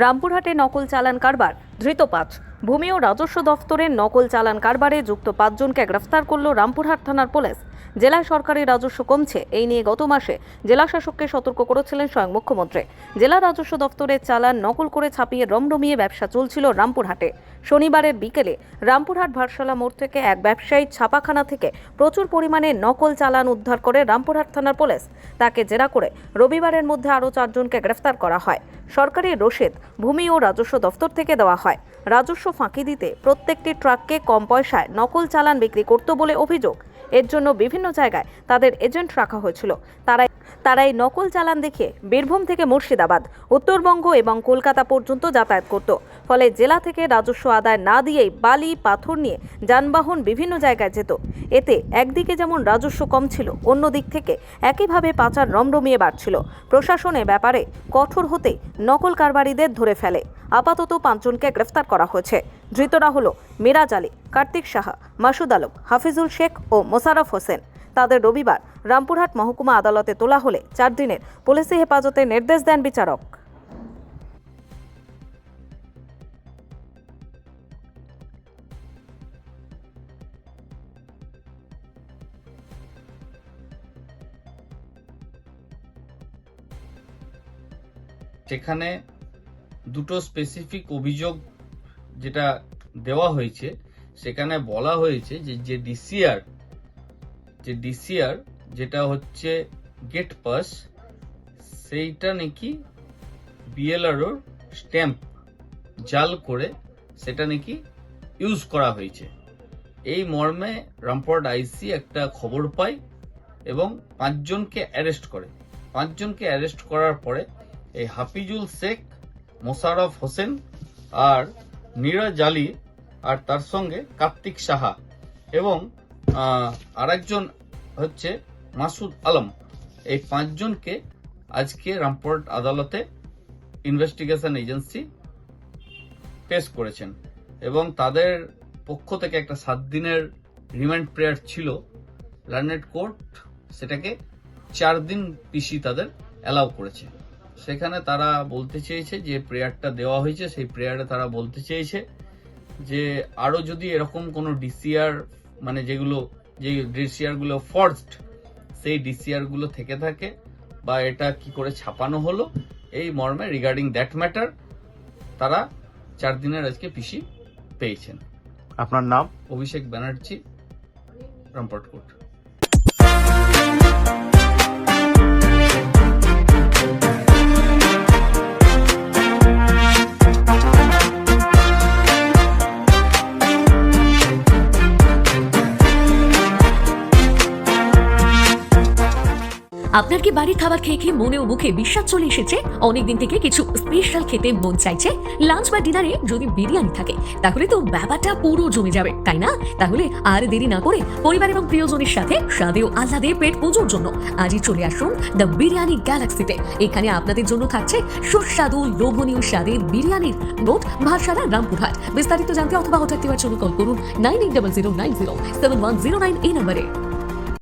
রামপুরহাটে নকল চালান কারবার ধৃত পাঁচ ভূমি ও রাজস্ব দফতরের নকল চালান কারবারে যুক্ত পাঁচজনকে গ্রেফতার করল রামপুরহাট থানার পুলিশ। জেলায় সরকারি রাজস্ব কমছে, এই নিয়ে গত মাসে জেলা শাসককে সতর্ক করেছিলেন স্বয়ং মুখ্যমন্ত্রী। জেলা রাজস্ব দফতরের চালান নকল করে ছাপিয়ে রমরমিয়ে ব্যবসা চলছিল রামপুরহাটে। শনিবারের বিকেলে রামপুরহাট ভারসালা মোড় থেকে এক ব্যবসায়ী ছাপাখানা থেকে প্রচুর পরিমাণে নকল চালান উদ্ধার করে রামপুরহাট থানার পুলিশ। তাকে জেরা করে রবিবারের মধ্যে আরও চারজনকে গ্রেফতার করা হয়। সরকারি রসিদ, ভূমি ও রাজস্ব দফতর থেকে দেওয়া হয়। রাজস্ব ফাঁকি দিতে প্রত্যেকটি ট্রাককে কম পয়সায় নকল চালান বিক্রি করত বলে অভিযোগ। এর জন্য বিভিন্ন জায়গায় তাদের এজেন্ট রাখা হয়েছিল। তারাই তারা এই নকল চালান দেখে বীরভূম থেকে মুর্শিদাবাদ, উত্তরবঙ্গ এবং কলকাতা পর্যন্ত যাতায়াত করত। ফলে জেলা থেকে রাজস্ব আদায় না দিয়েই বালি, পাথর নিয়ে যানবাহন বিভিন্ন জায়গায় যেত। এতে একদিকে যেমন রাজস্ব কম ছিল অন্য দিক থেকে একইভাবে পাচার রমরমিয়ে বাড়ছিল। প্রশাসন এ ব্যাপারে কঠোর হতে নকল কারবারিদের ধরে ফেলে। আপাতত পাঁচজনকে গ্রেফতার করা হয়েছে। ধৃতরা হল মিরাজ আলী, কার্তিক সাহা, মাসুদ আলম, হাফিজুল শেখ ও মোশারফ হোসেন। তাদের রবিবার রামপুরহাট মহকুমা আদালতে তোলা হলে চার দিনের পুলিশি হেফাজতে নির্দেশ দেন বিচারক। সেখানে দুটো স্পেসিফিক অভিযোগ যেটা দেওয়া হয়েছে, সেখানে বলা হয়েছে যে যে ডিসিআর যে ডিসিআর যেটা হচ্ছে গেট পাস সেইটা নাকি বিএলআরওর স্ট্যাম্প জাল করে সেটা নাকি ইউজ করা হয়েছে। এই মর্মে রামপুরহাট আইসি একটা খবর পায় এবং পাঁচজনকে অ্যারেস্ট করে। পাঁচজনকে অ্যারেস্ট করার পরে এই হাফিজুল শেখ, মোশারফ হোসেন আর নীরজ আলী আর তার সঙ্গে কার্তিক সাহা এবং আরেকজন হচ্ছে মাসুদ আলম। এই পাঁচজনকে আজকে রামপুরহাট আদালতে ইনভেস্টিগেশন এজেন্সি পেশ করেছেন এবং তাদের পক্ষ থেকে একটা সাত দিনের রিমান্ড প্রেয়ার ছিল। লার্নেড কোর্ট সেটাকে চার দিন পিসি তাদের অ্যালাউ করেছে। সেখানে তারা বলতে চেয়েছে যে প্রেয়ারটা দেওয়া হয়েছে, সেই প্রেয়ারে তারা বলতে চেয়েছে যে আরও যদি এরকম কোনো ডিসিআর মানে যেগুলো যে ডিসিআরগুলো ফর্জড সেই ডিসিআরগুলো থেকে থাকে বা এটা কি করে ছাপানো হলো এই মর্মে রিগার্ডিং দ্যাট ম্যাটার তারা চার দিনের আজকে পিসি পেয়েছেন। আপনার নাম? অভিষেক ব্যানার্জি রামপট আপনার কি বাড়ির খাবার খেয়ে খেয়ে মনে ও মুখে বিশ্বাস চলে এসেছে? অনেকদিন থেকে কিছু স্পেশাল খেতে মন চাইছে। লাঞ্চ বা ডিনারে যদি বিরিয়ানি থাকে, তাহলে তো ব্যাপারটা পুরো জমে যাবে, তাই না? তাহলে আর দেরি না করে পরিবার এবং প্রিয়জনের সাথে স্বাদে ও আহ্লাদে পেট পুজোর জন্য আজই চলে আসুন দ্য বিরিয়ানি গ্যালাক্সিতে এখানে আপনাদের জন্য থাকছে সুস্বাদু, লোভনীয় স্বাদের বিরিয়ানির নোট ভাষারা রামপুরহাট। বিস্তারিত জানতে অথবা হঠাৎ দেওয়ার জন্য কল করুন nine eight double zero nine zero seven one zero nine এই নম্বরে